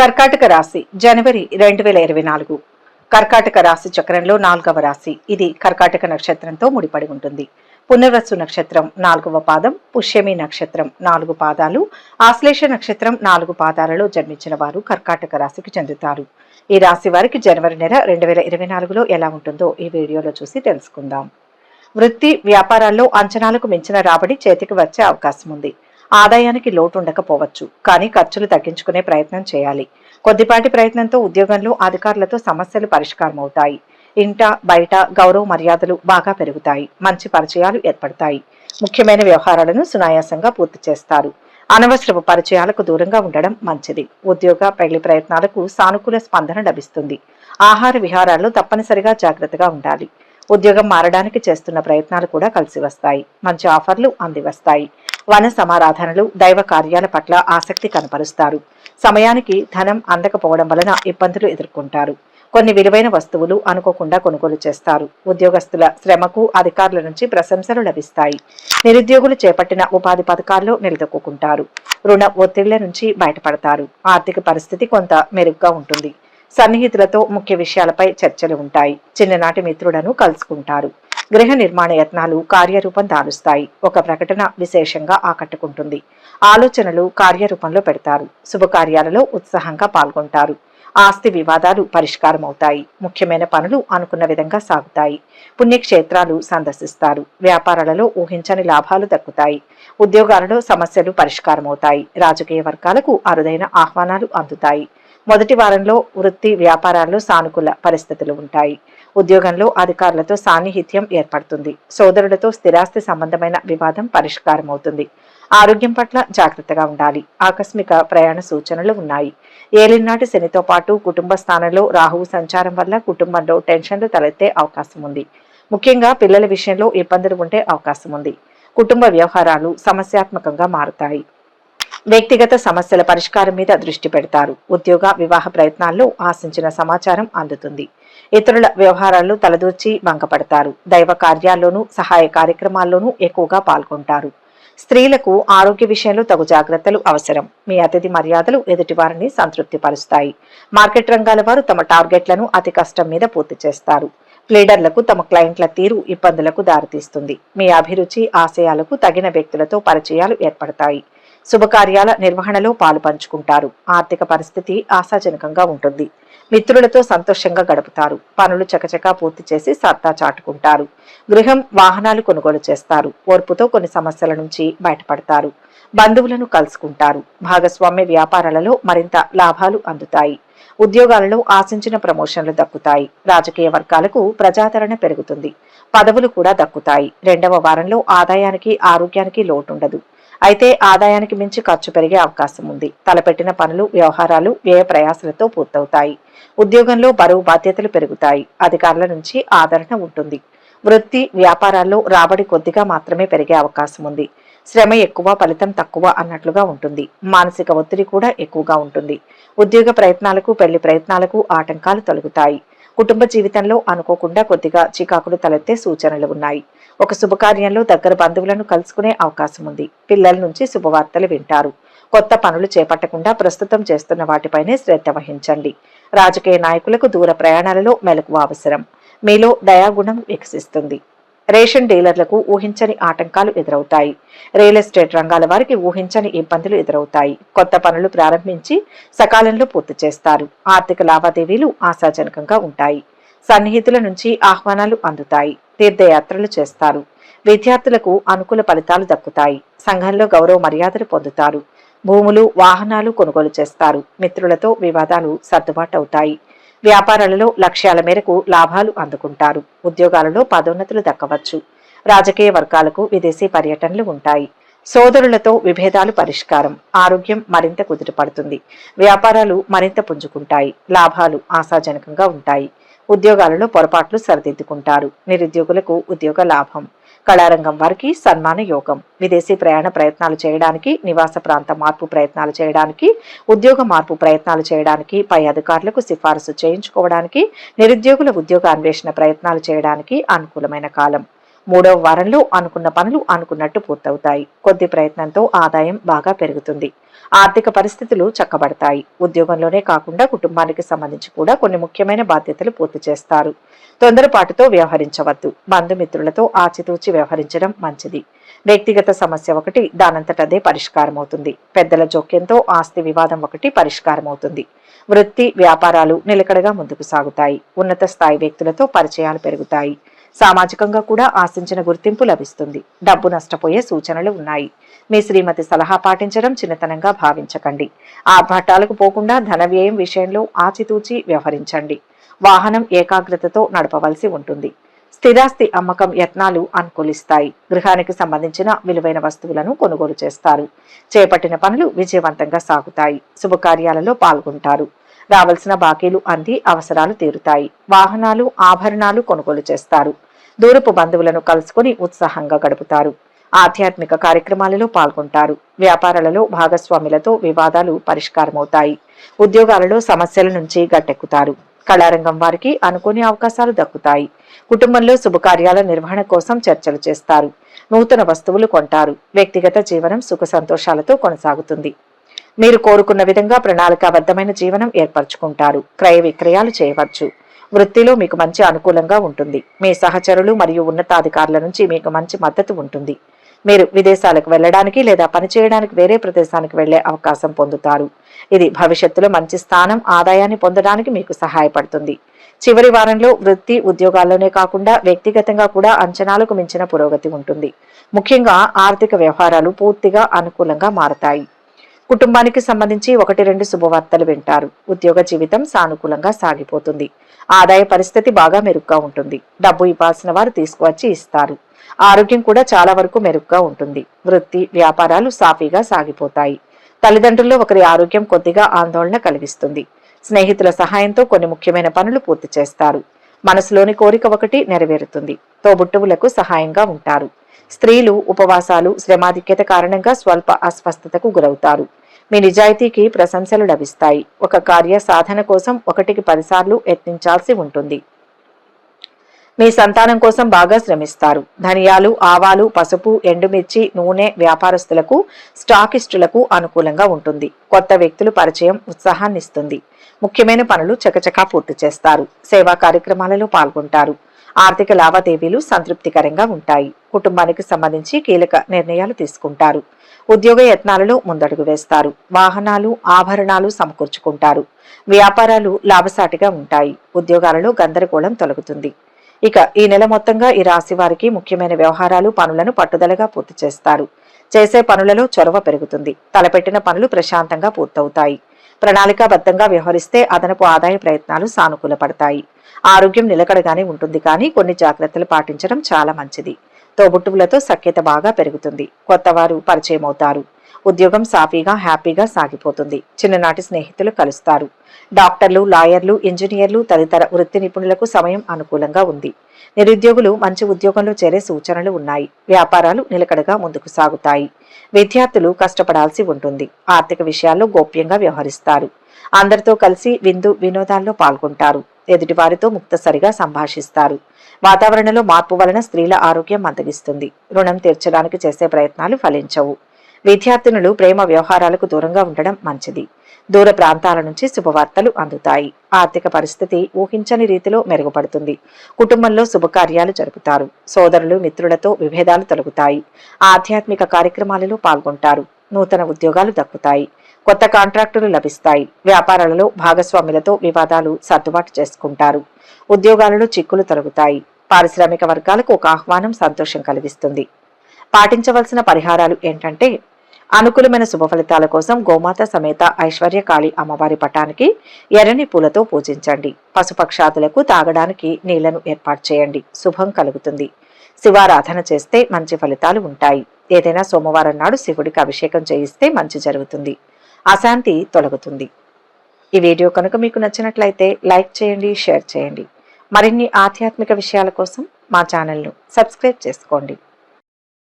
కర్కాటక రాశి జనవరి రెండు వేల ఇరవై నాలుగు. కర్కాటక రాశి చక్రంలో నాలుగవ రాశి. ఇది కర్కాటక నక్షత్రంతో ముడిపడి ఉంటుంది. పునర్వసు నక్షత్రం నాలుగవ పాదం పుష్యమి నక్షత్రం నాలుగు పాదాలు ఆశ్లేష నక్షత్రం నాలుగు పాదాలలో జన్మించిన వారు కర్కాటక రాశికి చెందుతారు. ఈ రాశి వారికి జనవరి నెల రెండు వేల ఇరవై నాలుగులో ఎలా ఉంటుందో ఈ వీడియోలో చూసి తెలుసుకుందాం. వృత్తి వ్యాపారాల్లో అంచనాలకు మించిన రాబడి చేతికి వచ్చే అవకాశం ఉంది. ఆదాయానికి లోటు ఉండకపోవచ్చు కానీ ఖర్చులు తగ్గించుకునే ప్రయత్నం చేయాలి. కొద్దిపాటి ప్రయత్నంతో ఉద్యోగంలో అధికారులతో సమస్యలు పరిష్కారం అవుతాయి ఇంట బయట గౌరవ మర్యాదలు బాగా పెరుగుతాయి. మంచి పరిచయాలు ఏర్పడతాయి. ముఖ్యమైన వ్యవహారాలను సునాయాసంగా పూర్తి చేస్తారు. అనవసరపు పరిచయాలకు దూరంగా ఉండడం మంచిది. ఉద్యోగ పెళ్ళి ప్రయత్నాలకు సానుకూల స్పందన లభిస్తుంది. ఆహార విహారాల్లో తప్పనిసరిగా జాగ్రత్తగా ఉండాలి. ఉద్యోగం మారడానికి చేస్తున్న ప్రయత్నాలు కూడా కలిసి వస్తాయి. మంచి ఆఫర్లు అందివస్తాయి. వన సమారాధనలు దైవ కార్యాల పట్ల ఆసక్తి కనపరుస్తారు. సమయానికి ధనం అందకపోవడం వలన ఇబ్బందులు ఎదుర్కొంటారు. కొన్ని విలువైన వస్తువులు అనుకోకుండా కొనుగోలు చేస్తారు. ఉద్యోగస్తుల శ్రమకు అధికారుల నుంచి ప్రశంసలు లభిస్తాయి. నిరుద్యోగులు చేపట్టిన ఉపాధి పథకాల్లో నిలదొక్కుంటారు రుణ ఒత్తిళ్ళ నుంచి బయటపడతారు. ఆర్థిక పరిస్థితి కొంత మెరుగ్గా ఉంటుంది. సన్నిహితులతో ముఖ్య విషయాలపై చర్చలు ఉంటాయి. చిన్ననాటి మిత్రులను కలుసుకుంటారు. గృహ నిర్మాణ యత్నాలు కార్యరూపం దాలుస్తాయి. ఒక ప్రకటన విశేషంగా ఆకట్టుకుంటుంది. ఆలోచనలు కార్యరూపంలో పెడతారు. శుభకార్యాలలో ఉత్సాహంగా పాల్గొంటారు. ఆస్తి వివాదాలు పరిష్కారం అవుతాయి ముఖ్యమైన పనులు అనుకున్న విధంగా సాగుతాయి. పుణ్యక్షేత్రాలు సందర్శిస్తారు. వ్యాపారాలలో ఊహించని లాభాలు దక్కుతాయి. ఉద్యోగాలలో సమస్యలు పరిష్కారం అవుతాయి రాజకీయ వర్గాలకు అరుదైన ఆహ్వానాలు అందుతాయి. మొదటి వారంలో వృత్తి వ్యాపారాల్లో సానుకూల పరిస్థితులు ఉంటాయి. ఉద్యోగంలో అధికారులతో సాన్నిహిత్యం ఏర్పడుతుంది. సోదరులతో స్థిరాస్తి సంబంధమైన వివాదం పరిష్కారం అవుతుంది ఆరోగ్యం పట్ల జాగ్రత్తగా ఉండాలి. ఆకస్మిక ప్రయాణ సూచనలు ఉన్నాయి. ఏలినాటి శనితో పాటు కుటుంబ స్థానంలో రాహువు సంచారం వల్ల కుటుంబంలో టెన్షన్లు తలెత్తే అవకాశం ఉంది. ముఖ్యంగా పిల్లల విషయంలో ఇబ్బందులు ఉండే అవకాశం ఉంది. కుటుంబ వ్యవహారాలు సమస్యాత్మకంగా మారుతాయి. వ్యక్తిగత సమస్యల పరిష్కారం మీద దృష్టి పెడతారు. ఉద్యోగ వివాహ ప్రయత్నాల్లో ఆశించిన సమాచారం అందుతుంది. ఇతరుల వ్యవహారాల్లో తలదూర్చి భంగపడతారు. దైవ కార్యాల్లోనూ సహాయ కార్యక్రమాల్లోనూ ఎక్కువగా పాల్గొంటారు. స్త్రీలకు ఆరోగ్య విషయంలో తగు జాగ్రత్తలు అవసరం. మీ అతిథి మర్యాదలు ఎదుటివారిని సంతృప్తిపరుస్తాయి. మార్కెట్ రంగాల వారు తమ టార్గెట్లను అతి కష్టం మీద పూర్తి చేస్తారు. ప్లేడర్లకు తమ క్లయింట్ల తీరు ఇబ్బందులకు దారితీస్తుంది. మీ అభిరుచి ఆశయాలకు తగిన వ్యక్తులతో పరిచయాలు ఏర్పడతాయి. శుభకార్యాల నిర్వహణలో పాలు పంచుకుంటారు. ఆర్థిక పరిస్థితి ఆశాజనకంగా ఉంటుంది. మిత్రులతో సంతోషంగా గడుపుతారు. పనులు చకచకా పూర్తి చేసి సత్తా చాటుకుంటారు. గృహం వాహనాలు కొనుగోలు చేస్తారు. ఓర్పుతో కొన్ని సమస్యల నుంచి బయటపడతారు. బంధువులను కలుసుకుంటారు. భాగస్వామ్య వ్యాపారాలలో మరింత లాభాలు అందుతాయి. ఉద్యోగాలలో ఆశించిన ప్రమోషన్లు దక్కుతాయి. రాజకీయ వర్గాలకు ప్రజాదరణ పెరుగుతుంది. పదవులు కూడా దక్కుతాయి. రెండవ వారంలో ఆదాయానికి ఆరోగ్యానికి లోటుండదు. అయితే ఆదాయానికి మించి ఖర్చు పెరిగే అవకాశం ఉంది. తలపెట్టిన పనులు వ్యవహారాలు వ్యయ ప్రయాసలతో పూర్తవుతాయి. ఉద్యోగంలో బరువు బాధ్యతలు పెరుగుతాయి. అధికారుల నుంచి ఆదరణ ఉంటుంది. వృత్తి వ్యాపారాల్లో రాబడి కొద్దిగా మాత్రమే పెరిగే అవకాశం ఉంది. శ్రమ ఎక్కువ ఫలితం తక్కువ అన్నట్లుగా ఉంటుంది. మానసిక ఒత్తిడి కూడా ఎక్కువగా ఉంటుంది. ఉద్యోగ ప్రయత్నాలకు పెళ్ళి ప్రయత్నాలకు ఆటంకాలు తొలగుతాయి. కుటుంబ జీవితంలో అనుకోకుండా కొద్దిగా చికాకులు తలెత్తే సూచనలు ఉన్నాయి. ఒక శుభకార్యంలో దగ్గర బంధువులను కలుసుకునే అవకాశం ఉంది. పిల్లల నుంచి శుభవార్తలు వింటారు. కొత్త పనులు చేపట్టకుండా ప్రస్తుతం చేస్తున్న వాటిపైనే శ్రద్ధ వహించండి. రాజకీయ నాయకులకు దూర ప్రయాణాలలో మెలకువ అవసరం. మీలో దయాగుణం వికసిస్తుంది. రేషన్ డీలర్లకు ఊహించని ఆటంకాలు ఎదురవుతాయి. రియల్ ఎస్టేట్ రంగాల వారికి ఊహించని ఇబ్బందులు ఎదురవుతాయి. కొత్త పనులు ప్రారంభించి సకాలంలో పూర్తి చేస్తారు. ఆర్థిక లావాదేవీలు ఆశాజనకంగా ఉంటాయి. సన్నిహితుల నుంచి ఆహ్వానాలు అందుతాయి. తీర్థయాత్రలు చేస్తారు. విద్యార్థులకు అనుకూల ఫలితాలు దక్కుతాయి. సంఘంలో గౌరవ మర్యాదలు పొందుతారు. భూములు వాహనాలు కొనుగోలు చేస్తారు. మిత్రులతో వివాదాలు సర్దుబాటు అవుతాయి. వ్యాపారాలలో లక్ష్యాల మేరకు లాభాలు అందుకుంటారు. ఉద్యోగాలలో పదోన్నతులు దక్కవచ్చు. రాజకీయ వర్గాలకు విదేశీ పర్యటనలు ఉంటాయి. సోదరులతో విభేదాలు పరిష్కారం ఆరోగ్యం మరింత కుదుటపడుతుంది. వ్యాపారాలు మరింత పుంజుకుంటాయి. లాభాలు ఆశాజనకంగా ఉంటాయి. ఉద్యోగాలలో పొరపాట్లు సరిదిద్దుకుంటారు. నిరుద్యోగులకు ఉద్యోగ లాభం. కళారంగం వారికి సన్మాన యోగం. విదేశీ ప్రయాణ ప్రయత్నాలు చేయడానికి నివాస ప్రాంత మార్పు ప్రయత్నాలు చేయడానికి ఉద్యోగ మార్పు ప్రయత్నాలు చేయడానికి పై అధికారులకు సిఫారసు చేయించుకోవడానికి నిరుద్యోగుల ఉద్యోగ అన్వేషణ ప్రయత్నాలు చేయడానికి అనుకూలమైన కాలం. మూడవ వారంలో అనుకున్న పనులు అనుకున్నట్టు పూర్తవుతాయి. కొద్ది ప్రయత్నంతో ఆదాయం బాగా పెరుగుతుంది. ఆర్థిక పరిస్థితులు చక్కబడతాయి. ఉద్యోగంలోనే కాకుండా కుటుంబానికి సంబంధించి కూడా కొన్ని ముఖ్యమైన బాధ్యతలు పూర్తి చేస్తారు. తొందరపాటుతో వ్యవహరించవద్దు. బంధుమిత్రులతో ఆచితూచి వ్యవహరించడం మంచిది. వ్యక్తిగత సమస్య ఒకటి దానంతటదే పరిష్కారం అవుతుంది. పెద్దల జోక్యంతో ఆస్తి వివాదం ఒకటి పరిష్కారం అవుతుంది. వృత్తి వ్యాపారాలు నిలకడగా ముందుకు సాగుతాయి. ఉన్నత స్థాయి వ్యక్తులతో పరిచయాలు పెరుగుతాయి. సామాజికంగా కూడా ఆశించిన గుర్తింపు లభిస్తుంది. డబ్బు నష్టపోయే సూచనలు ఉన్నాయి. మీ శ్రీమతి సలహా పాటించడం చిన్నతనంగా భావించకండి. ఆర్భాటాలకు పోకుండా ధన వ్యయం విషయంలో ఆచితూచి వ్యవహరించండి. వాహనం ఏకాగ్రతతో నడపవలసి ఉంటుంది. స్థిరాస్తి అమ్మకం యత్నాలు అనుకూలిస్తాయి. గృహానికి సంబంధించిన విలువైన వస్తువులను కొనుగోలు చేస్తారు. చేపట్టిన పనులు విజయవంతంగా సాగుతాయి. శుభకార్యాలలో పాల్గొంటారు. రావాల్సిన బాకీలు అంది అవసరాలు తీరుతాయి. వాహనాలు ఆభరణాలు కొనుగోలు చేస్తారు. దూరపు బంధువులను కలుసుకుని ఉత్సాహంగా గడుపుతారు. ఆధ్యాత్మిక కార్యక్రమాలలో పాల్గొంటారు. వ్యాపారాలలో భాగస్వాములతో వివాదాలు పరిష్కారమవుతాయి. ఉద్యోగాలలో సమస్యల నుంచి గట్టెక్కుతారు. కళారంగం వారికి అనుకోని అవకాశాలు దక్కుతాయి. కుటుంబంలో శుభకార్యాల నిర్వహణ కోసం చర్చలు చేస్తారు. నూతన వస్తువులు కొంటారు. వ్యక్తిగత జీవనం సుఖ సంతోషాలతో కొనసాగుతుంది. మీరు కోరుకున్న విధంగా ప్రణాళికాబద్ధమైన జీవనం ఏర్పరచుకుంటారు. క్రయ విక్రయాలు చేయవచ్చు. వృత్తిలో మీకు మంచి అనుకూలంగా ఉంటుంది. మీ సహచరులు మరియు ఉన్నతాధికారుల నుంచి మీకు మంచి మద్దతు ఉంటుంది. మీరు విదేశాలకు వెళ్ళడానికి లేదా పనిచేయడానికి వేరే ప్రదేశానికి వెళ్ళే అవకాశం పొందుతారు. ఇది భవిష్యత్తులో మంచి స్థానం ఆదాయాన్ని పొందడానికి మీకు సహాయపడుతుంది. చివరి వారంలో వృత్తి ఉద్యోగాల్లోనే కాకుండా వ్యక్తిగతంగా కూడా అంచనాలకు మించిన పురోగతి ఉంటుంది. ముఖ్యంగా ఆర్థిక వ్యవహారాలు పూర్తిగా అనుకూలంగా మారతాయి. కుటుంబానికి సంబంధించి ఒకటి రెండు శుభవార్తలు వింటారు. ఉద్యోగ జీవితం సానుకూలంగా సాగిపోతుంది. ఆదాయ పరిస్థితి బాగా మెరుగ్గా ఉంటుంది. డబ్బు ఇవ్వాల్సిన వారు తీసుకువచ్చి ఇస్తారు. ఆరోగ్యం కూడా చాలా వరకు మెరుగ్గా ఉంటుంది. వృత్తి వ్యాపారాలు సాఫీగా సాగిపోతాయి. తల్లిదండ్రుల్లో ఒకరి ఆరోగ్యం కొద్దిగా ఆందోళన కలిగిస్తుంది. స్నేహితుల సహాయంతో కొన్ని ముఖ్యమైన పనులు పూర్తి చేస్తారు. మనసులోని కోరిక ఒకటి నెరవేరుతుంది. తోబుట్టువులకు సహాయంగా ఉంటారు. స్త్రీలు ఉపవాసాలు శ్రమాధిక్యత కారణంగా స్వల్ప అస్వస్థతకు గురవుతారు. మీ నిజాయితీకి ప్రశంసలు లభిస్తాయి. ఒక కార్య సాధన కోసం ఒకటికి పదిసార్లు యత్నించాల్సి ఉంటుంది. మీ సంతానం కోసం బాగా శ్రమిస్తారు. ధనియాలు ఆవాలు పసుపు ఎండుమిర్చి నూనె వ్యాపారస్తులకు స్టాకిస్టులకు అనుకూలంగా ఉంటుంది. కొత్త వ్యక్తులు పరిచయం ఉత్సాహాన్ని ఇస్తుంది ముఖ్యమైన పనులు చకచకా పూర్తి చేస్తారు. సేవా కార్యక్రమాలలో పాల్గొంటారు. ఆర్థిక లావాదేవీలు సంతృప్తికరంగా ఉంటాయి. కుటుంబానికి సంబంధించి కీలక నిర్ణయాలు తీసుకుంటారు. ఉద్యోగ యత్నాలలో ముందడుగు వేస్తారు. వాహనాలు ఆభరణాలు సమకూర్చుకుంటారు. వ్యాపారాలు లాభసాటిగా ఉంటాయి. ఉద్యోగాలలో గందరగోళం తొలగుతుంది. ఇక ఈ నెల మొత్తంగా ఈ రాశి వారికి ముఖ్యమైన వ్యవహారాలు పనులను పట్టుదలగా పూర్తి చేస్తారు. చేసే పనులలో చొరవ పెరుగుతుంది. తలపెట్టిన పనులు ప్రశాంతంగా పూర్తవుతాయి. ప్రణాళికాబద్ధంగా వ్యవహరిస్తే అదనపు ఆదాయ ప్రయత్నాలు సానుకూలపడతాయి. ఆరోగ్యం నిలకడగానే ఉంటుంది కానీ కొన్ని జాగ్రత్తలు పాటించడం చాలా మంచిది. తోబుట్టువులతో సఖ్యత బాగా పెరుగుతుంది. కొత్తవారు పరిచయం అవుతారు ఉద్యోగం సాఫీగా హ్యాపీగా సాగిపోతుంది. చిన్ననాటి స్నేహితులు కలుస్తారు. డాక్టర్లు లాయర్లు ఇంజనీర్లు తదితర వృత్తి నిపుణులకు సమయం అనుకూలంగా ఉంది. నిరుద్యోగులు మంచి ఉద్యోగంలో చేరే సూచనలు ఉన్నాయి. వ్యాపారాలు నిలకడగా ముందుకు సాగుతాయి. విద్యార్థులు కష్టపడాల్సి ఉంటుంది. ఆర్థిక విషయాల్లో గోప్యంగా వ్యవహరిస్తారు. అందరితో కలిసి విందు వినోదాల్లో పాల్గొంటారు. ఎదుటివారితో ముక్తసరిగా సంభాషిస్తారు. వాతావరణంలో మార్పు వలన స్త్రీల ఆరోగ్యం మందగిస్తుంది. రుణం తీర్చడానికి చేసే ప్రయత్నాలు ఫలించవు. విద్యార్థినులు ప్రేమ వ్యవహారాలకు దూరంగా ఉండడం మంచిది. దూర ప్రాంతాల నుంచి శుభవార్తలు అందుతాయి. ఆర్థిక పరిస్థితి ఊహించని రీతిలో మెరుగుపడుతుంది. కుటుంబంలో శుభకార్యాలు జరుపుతారు. సోదరులు మిత్రులతో విభేదాలు తొలగుతాయి. ఆధ్యాత్మిక కార్యక్రమాలలో పాల్గొంటారు. నూతన ఉద్యోగాలు దక్కుతాయి. కొత్త కాంట్రాక్టులు లభిస్తాయి. వ్యాపారాలలో భాగస్వాములతో వివాదాలు సర్దుబాటు చేసుకుంటారు. ఉద్యోగాలలో చిక్కులు తొలగుతాయి. పారిశ్రామిక వర్గాలకు ఒక ఆహ్వానం సంతోషం కలిగిస్తుంది. పాటించవలసిన పరిహారాలు ఏంటంటే అనుకూలమైన శుభ ఫలితాల కోసం గోమాత సమేత ఐశ్వర్యకాళి అమ్మవారి పటానికి ఎర్రని పూలతో పూజించండి. పశుపక్షాదులకు తాగడానికి నీళ్ళను ఏర్పాటు చేయండి. శుభం కలుగుతుంది. శివారాధన చేస్తే మంచి ఫలితాలు ఉంటాయి. ఏదైనా సోమవారం నాడు శివుడికి అభిషేకం చేయిస్తే మంచి జరుగుతుంది. అశాంతి తొలగుతుంది. ఈ వీడియో కనుక మీకు నచ్చినట్లయితే లైక్ చేయండి షేర్ చేయండి. మరిన్ని ఆధ్యాత్మిక విషయాల కోసం మా ఛానల్ను సబ్స్క్రైబ్ చేసుకోండి.